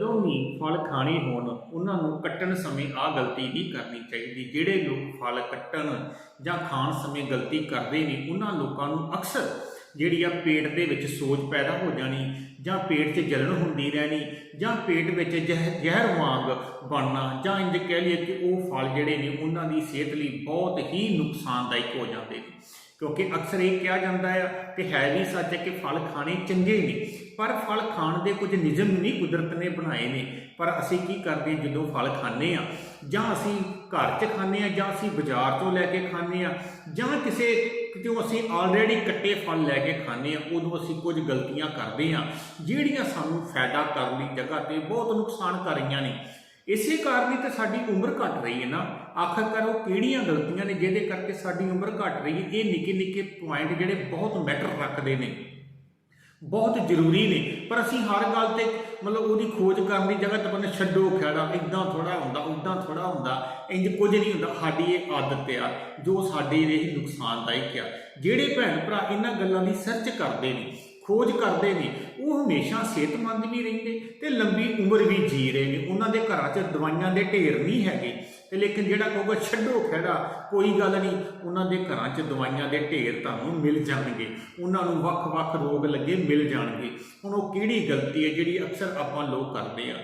ਜਦੋਂ ਵੀ ਫਲ ਖਾਣੇ ਹੋਣ, ਉਹਨਾਂ ਨੂੰ ਕੱਟਣ ਸਮੇਂ ਆਹ ਗਲਤੀ ਨਹੀਂ ਕਰਨੀ ਚਾਹੀਦੀ। ਜਿਹੜੇ ਲੋਕ ਫਲ ਕੱਟਣ ਜਾਂ ਖਾਣ ਸਮੇਂ ਗਲਤੀ ਕਰਦੇ ਨੇ, ਉਹਨਾਂ ਲੋਕਾਂ ਨੂੰ ਅਕਸਰ ਜਿਹੜੀ ਆ ਪੇਟ ਦੇ ਵਿੱਚ ਸੋਜ ਪੈਦਾ ਹੋ ਜਾਣੀ, ਜਾਂ ਪੇਟ 'ਚ ਜਲਣ ਹੁੰਦੀ ਰਹਿਣੀ, ਜਾਂ ਪੇਟ ਵਿੱਚ ਜ਼ਹਿ- ਜ਼ਹਿਰ ਵਾਂਗ ਬਣਨਾ, ਜਾਂ ਇੰਜ ਕਹਿ ਲਈਏ ਕਿ ਉਹ ਫਲ ਜਿਹੜੇ ਨੇ, ਉਹਨਾਂ ਦੀ ਸਿਹਤ ਲਈ ਬਹੁਤ ਹੀ ਨੁਕਸਾਨਦਾਇਕ ਹੋ ਜਾਂਦੇ ਨੇ। ਕਿਉਂਕਿ ਅਕਸਰ ਇਹ ਕਿਹਾ ਜਾਂਦਾ ਆ ਕਿ ਹੈ ਵੀ ਸੱਚ ਹੈ ਕਿ ਫਲ ਖਾਣੇ ਚੰਗੇ ਨੇ। ਪਰ ਫਲ ਖਾਣ ਦੇ ਕੁਝ ਨਿਯਮ ਨਹੀਂ ਕੁਦਰਤ ਨੇ ਬਣਾਏ ਨੇ। ਪਰ ਅਸੀਂ ਕੀ ਕਰਦੇ ਜਦੋਂ ਫਲ ਖਾਂਦੇ ਆ ਜਾਂ ਅਸੀਂ ਘਰ 'ਚ ਖਾਂਦੇ ਆ ਜਾਂ ਅਸੀਂ ਬਾਜ਼ਾਰ ਤੋਂ ਲੈ ਕੇ ਖਾਂਦੇ ਆ ਜਾਂ ਕਿਸੇ ਕਿਉਂ ਅਸੀਂ ਆਲਰੇਡੀ ਕੱਟੇ ਫਲ ਲੈ ਕੇ ਖਾਂਦੇ ਆ ਉਦੋਂ ਅਸੀਂ ਕੁਝ ਗਲਤੀਆਂ ਕਰਦੇ ਆ ਜਿਹੜੀਆਂ ਸਾਨੂੰ ਫਾਇਦਾ ਕਰਨ ਦੀ ਜਗ੍ਹਾ ਤੇ ਬਹੁਤ ਨੁਕਸਾਨ ਕਰ ਰਹੀਆਂ ਨੇ। ਇਸੇ ਕਾਰਨ ਹੀ ਤਾਂ ਸਾਡੀ ਉਮਰ ਘਟ ਰਹੀ ਹੈ ਨਾ। ਆਖਰਕਾਰ ਉਹ ਕਿਹੜੀਆਂ ਗਲਤੀਆਂ ਨੇ ਜਿਹਦੇ ਕਰਕੇ ਸਾਡੀ ਉਮਰ ਘਟ ਰਹੀ ਹੈ। ਇਹ ਨਿੱਕੇ ਨਿੱਕੇ ਪੁਆਇੰਟ ਜਿਹੜੇ ਬਹੁਤ ਮੈਟਰ ਰੱਖਦੇ ਨੇ। ਬਹੁਤ ਜ਼ਰੂਰੀ ਨੇ। ਪਰ ਅਸੀਂ ਹਰ ਗੱਲ ਤੇ ਮਤਲਬ ਉਹਦੀ ਖੋਜ ਕਰਨ ਦੀ ਜਗ੍ਹਾ ਤੇ ਬੰਦੇ ਛੱਡੋ ਖੜਾ ਇਦਾਂ ਥੋੜਾ ਹੁੰਦਾ ਉਦਾਂ ਥੋੜਾ ਹੁੰਦਾ। ਇੰਜ ਕੁਝ ਨਹੀਂ ਹੁੰਦਾ। ਸਾਡੀ ਇਹ ਆਦਤ ਆ, ਜੋ ਸਾਡੇ ਲਈ ਨੁਕਸਾਨਦਾਇਕ ਆ। ਜਿਹੜੇ ਭੈਣ ਭਰਾ ਇਹਨਾਂ ਗੱਲਾਂ ਦੀ ਸਰਚ ਕਰਦੇ ਨੇ ਖੋਜ ਕਰਦੇ ਨੇ, ਉਹ ਹਮੇਸ਼ਾ ਸਿਹਤਮੰਦ ਵੀ ਰਹਿੰਦੇ ਤੇ ਲੰਬੀ ਉਮਰ ਵੀ ਜੀ ਰਹੇ ਨੇ। ਉਹਨਾਂ ਦੇ ਘਰਾਂ 'ਚ ਦਵਾਈਆਂ ਦੇ ਢੇਰ ਨਹੀਂ ਹੈਗੇ ਤੇ ਲੇਕਿਨ ਜਿਹੜਾ ਕਹੂਗਾ ਛੱਡੋ ਖੜਾ ਕੋਈ ਗੱਲ ਨਹੀਂ, ਉਹਨਾਂ ਦੇ ਘਰਾਂ 'ਚ ਦਵਾਈਆਂ ਦੇ ਢੇਰ ਤੁਹਾਨੂੰ ਮਿਲ ਜਾਣਗੇ। ਉਹਨਾਂ ਨੂੰ ਵੱਖ-ਵੱਖ ਰੋਗ ਲੱਗੇ ਮਿਲ ਜਾਣਗੇ। ਹੁਣ ਉਹ ਕਿਹੜੀ ਗਲਤੀ ਹੈ ਜਿਹੜੀ ਅਕਸਰ ਆਪਾਂ ਲੋਕ ਕਰਦੇ ਆ?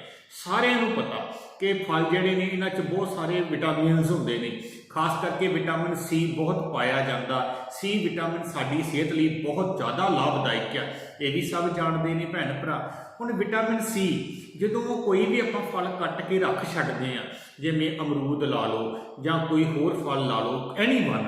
ਸਾਰਿਆਂ ਨੂੰ ਪਤਾ ਕਿ ਫਲ ਜਿਹੜੇ ਨੇ, ਇਹਨਾਂ 'ਚ ਬਹੁਤ ਸਾਰੇ ਵਿਟਾਮਿਨਸ ਹੁੰਦੇ ਨੇ। ਖਾਸ ਕਰਕੇ ਵਿਟਾਮਿਨ ਸੀ ਬਹੁਤ ਪਾਇਆ ਜਾਂਦਾ। ਸੀ ਵਿਟਾਮਿਨ ਸਾਡੀ ਸਿਹਤ ਲਈ ਬਹੁਤ ਜ਼ਿਆਦਾ ਲਾਭਦਾਇਕ ਹੈ ਇਹ ਵੀ ਸਭ ਜਾਣਦੇ ਨੇ ਭੈਣ ਭਰਾ। ਹੁਣ ਵਿਟਾਮਿਨ ਸੀ ਜਦੋਂ ਕੋਈ ਵੀ ਆਪਾਂ ਫਲ ਕੱਟ ਕੇ ਰੱਖ ਛੱਡਦੇ ਆ, ਜਿਵੇਂ ਅਮਰੂਦ ਲਾ ਲਓ ਜਾਂ ਕੋਈ ਹੋਰ ਫਲ ਲਾ ਲਓ ਐਨੀਵਨ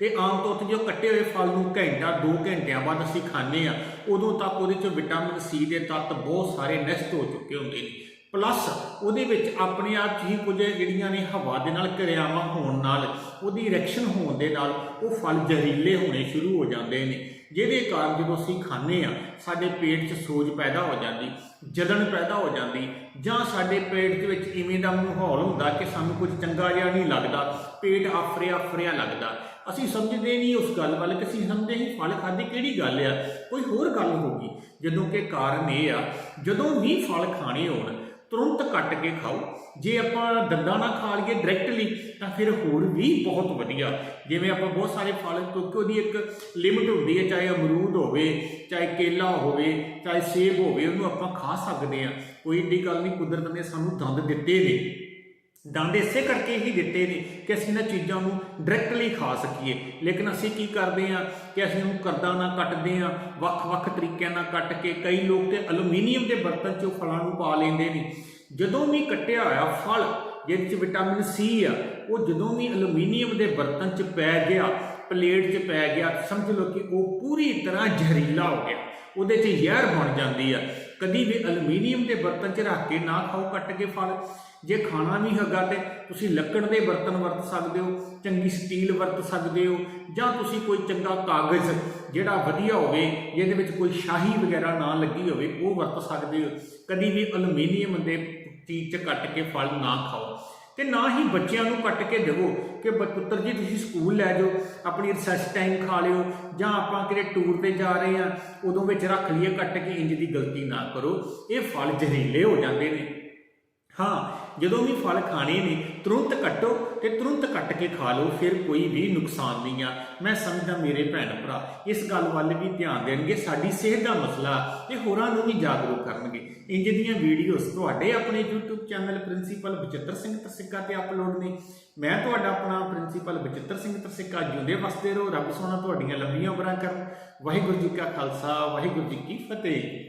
ਤੇ ਆਮ ਤੌਰ ਤੇ ਜੋ ਕੱਟੇ ਹੋਏ ਫਲ ਨੂੰ ਘੰਟਾ 2 ਘੰਟਿਆਂ ਬਾਅਦ ਅਸੀਂ ਖਾਂਦੇ ਆ, ਉਦੋਂ ਤੱਕ ਉਹਦੇ ਚ ਵਿਟਾਮਿਨ ਸੀ ਦੇ ਤੱਤ ਬਹੁਤ ਸਾਰੇ ਨਸ਼ਟ ਹੋ ਚੁੱਕੇ ਹੁੰਦੇ ਨੇ। ਪਲੱਸ ਉਹਦੇ ਵਿੱਚ ਆਪਣੇ ਆਪ 'ਚ ਹੀ ਕੁਝ ਜਿਹੜੀਆਂ ਨੇ ਹਵਾ ਦੇ ਨਾਲ ਕਿਰਿਆਵਾਂ ਹੋਣ ਨਾਲ, ਉਹਦੀ ਰਿਐਕਸ਼ਨ ਹੋਣ ਦੇ ਨਾਲ ਉਹ ਫਲ ਜ਼ਹਿਰੀਲੇ ਹੋਣੇ ਸ਼ੁਰੂ ਹੋ ਜਾਂਦੇ ਨੇ। ਜਿਹਦੇ ਕਾਰਨ ਜਦੋਂ ਅਸੀਂ ਖਾਂਦੇ ਆ ਸਾਡੇ ਪੇਟ 'ਚ ਸੋਜ ਪੈਦਾ ਹੋ ਜਾਂਦੀ ਜਲਨ ਪੈਦਾ ਹੋ ਜਾਂਦੀ, ਜਾਂ ਸਾਡੇ ਪੇਟ ਦੇ ਵਿੱਚ ਇਵੇਂ ਦਾ ਮਾਹੌਲ ਹੁੰਦਾ ਕਿ ਸਾਨੂੰ ਕੁਝ ਚੰਗਾ ਜਿਹਾ ਨਹੀਂ ਲੱਗਦਾ, ਪੇਟ ਆਫਰਿਆ ਆਫਰਿਆ ਲੱਗਦਾ। ਅਸੀਂ ਸਮਝਦੇ ਨਹੀਂ ਉਸ ਗੱਲ ਵੱਲ ਕਿ ਅਸੀਂ ਸਮਝਦੇ ਹੀ ਫਲ ਖਾਦੇ ਕਿਹੜੀ ਗੱਲ ਆ। ਕੋਈ ਹੋਰ ਗੱਲ ਹੋਗੀ ਜਦੋਂ ਕਿ ਕਾਰਨ ਇਹ ਆ, ਜਦੋਂ ਵੀ ਫਲ ਖਾਣੇ ਹੋਣ ਤੁਰੰਤ ਕੱਟ ਕੇ ਖਾਓ। ਜੇ ਆਪਾਂ ਦੰਦਾਂ ਨਾਲ ਖਾ ਲਈਏ ਡਾਇਰੈਕਟਲੀ ਤਾਂ ਫਿਰ ਹੋਰ ਵੀ ਬਹੁਤ ਵਧੀਆ। ਜਿਵੇਂ ਆਪਾਂ ਬਹੁਤ ਸਾਰੇ ਫਲ, ਕਿਉਂਕਿ ਉਹਦੀ ਇੱਕ ਲਿਮਟ ਹੁੰਦੀ ਹੈ, ਚਾਹੇ ਅਮਰੂਦ ਹੋਵੇ, ਚਾਹੇ ਕੇਲਾ ਹੋਵੇ, ਚਾਹੇ ਸੇਬ ਹੋਵੇ, ਉਹਨੂੰ ਆਪਾਂ ਖਾ ਸਕਦੇ ਆ ਕੋਈ ਏਡੀ ਗੱਲ ਨਹੀਂ, ਕੁਦਰਤ ਨੇ ਸਾਨੂੰ ਦੰਦ ਦਿੱਤੇ ਨੇ। ਦੰਦ ਇਸੇ ਕਰਕੇ ਹੀ ਦਿੱਤੇ ਨੇ ਕਿ ਅਸੀਂ ਇਹਨਾਂ ਚੀਜ਼ਾਂ ਨੂੰ ਡਾਇਰੈਕਟਲੀ ਖਾ ਸਕੀਏ। ਲੇਕਿਨ ਅਸੀਂ ਕੀ ਕਰਦੇ ਆ ਕਿ ਅਸੀਂ ਉਹਨੂੰ ਕਰਦਾ ਨਾਲ ਕੱਟਦੇ ਆ ਵੱਖ-ਵੱਖ ਤਰੀਕਿਆਂ ਨਾਲ ਕੱਟ ਕੇ ਕਈ ਲੋਕ ਤੇ ਅਲੂਮੀਨੀਅਮ ਦੇ ਬਰਤਨ 'ਚ ਉਹ ਫਲਾਂ ਨੂੰ ਪਾ ਲੈਂਦੇ ਨੇ। ਜਦੋਂ ਵੀ ਕੱਟਿਆ ਹੋਇਆ ਫਲ, ਜਿਹਦੇ 'ਚ ਵਿਟਾਮਿਨ ਸੀ ਆ, ਉਹ ਜਦੋਂ ਵੀ ਅਲੂਮੀਨੀਅਮ ਦੇ ਬਰਤਨ 'ਚ ਪੈ ਗਿਆ, ਪਲੇਟ 'ਚ ਪੈ ਗਿਆ, ਸਮਝ ਲਓ ਕਿ ਉਹ ਪੂਰੀ ਤਰ੍ਹਾਂ ਜ਼ਹਿਰੀਲਾ ਹੋ ਗਿਆ। ਉਹਦੇ 'ਚ ਜ਼ਹਿਰ ਬਣ ਜਾਂਦੀ ਆ। ਕਦੀ ਵੀ ਅਲਮੀਨੀਅਮ ਦੇ ਬਰਤਨ 'ਚ ਰੱਖ ਕੇ ਨਾ ਖਾਓ, ਕੱਟ ਕੇ ਫਲ ਜੇ ਖਾਣਾ ਵੀ ਹੈਗਾ ਤੇ ਤੁਸੀਂ ਲੱਕੜ ਦੇ ਬਰਤਨ ਵਰਤ ਸਕਦੇ ਹੋ, ਚੰਗੀ ਸਟੀਲ ਵਰਤ ਸਕਦੇ ਹੋ, ਜਾਂ ਤੁਸੀਂ ਕੋਈ ਚੰਗਾ ਕਾਗਜ਼ ਜਿਹੜਾ ਵਧੀਆ ਹੋਵੇ, ਜਿਹਦੇ ਵਿੱਚ ਕੋਈ ਸ਼ਾਹੀ ਵਗੈਰਾ ਨਾ ਲੱਗੀ ਹੋਵੇ, ਉਹ ਵਰਤ ਸਕਦੇ ਹੋ। ਕਦੀ ਵੀ ਅਲਮੀਨੀਅਮ ਦੇ ਚੀਜ਼ 'ਚ ਕੱਟ ਕੇ ਫਲ ਨਾ ਖਾਓ। ਤੇ ਨਾ ਹੀ ਬੱਚਿਆਂ ਨੂੰ ਕੱਟ ਕੇ ਦੇਵੋ ਕਿ ਬ- ਪੁੱਤਰ ਜੀ, ਤੁਸੀਂ ਸਕੂਲ ਲੈ ਜਾਓ, ਆਪਣੀ ਰਿਸੈਸ ਟਾਈਮ ਖਾ ਲਿਓ, ਜਾਂ ਆਪਾਂ ਕਿਤੇ ਟੂਰ ਤੇ ਜਾ ਰਹੇ ਆ ਉਦੋਂ ਵਿੱਚ ਰੱਖ ਲਈਏ ਕੱਟ ਕੇ, ਇੰਜ ਦੀ ਗਲਤੀ ਨਾ ਕਰੋ। ਇਹ ਫਲ ਜ਼ਹਿਰੀਲੇ ਹੋ ਜਾਂਦੇ ਨੇ। ਹਾਂ, ਜਦੋਂ ਵੀ ਫਲ ਖਾਣੇ ਨੇ, ਤੁਰੰਤ ਕੱਟੋ ਤੇ ਤੁਰੰਤ ਕੱਟ ਕੇ ਖਾ ਲਓ, ਫਿਰ ਕੋਈ ਵੀ ਨੁਕਸਾਨ ਨਹੀਂ ਆ। ਮੈਂ ਸਮਝਦਾ ਮੇਰੇ ਭੈਣ ਭਰਾ, ਇਸ ਗੱਲ ਵੱਲ ਵੀ ਧਿਆਨ ਦੇਣਗੇ, ਸਾਡੀ ਸਿਹਤ ਦਾ ਮਸਲਾ ਤੇ ਹੋਰਾਂ ਨੂੰ ਵੀ ਜਾਗਰੂਕ ਕਰਨਗੇ। ਇੰਜ ਦੀਆਂ ਵੀਡੀਓਜ਼ ਤੁਹਾਡੇ ਆਪਣੇ YouTube channel principal Bachittar Singh Tarsikka ਤੇ ਅਪਲੋਡ ਨੇ। ਮੈਂ ਤੁਹਾਡਾ ਆਪਣਾ ਪ੍ਰਿੰਸੀਪਲ ਬਚਿੱਤਰ ਸਿੰਘ ਤਰਸਿੱਕਾ ਜਿਉਂਦੇ ਵਸਦੇ ਰਹੋ, ਰੱਬ ਸੋਨਾ ਤੁਹਾਡੀਆਂ ਲੰਬੀਆਂ ਉਮਰਾਂ ਕਰਨ। ਵਾਹਿਗੁਰੂ ਜੀ ਕਾ ਖਾਲਸਾ, ਵਾਹਿਗੁਰੂ ਜੀ ਕੀ ਫਤਿਹ।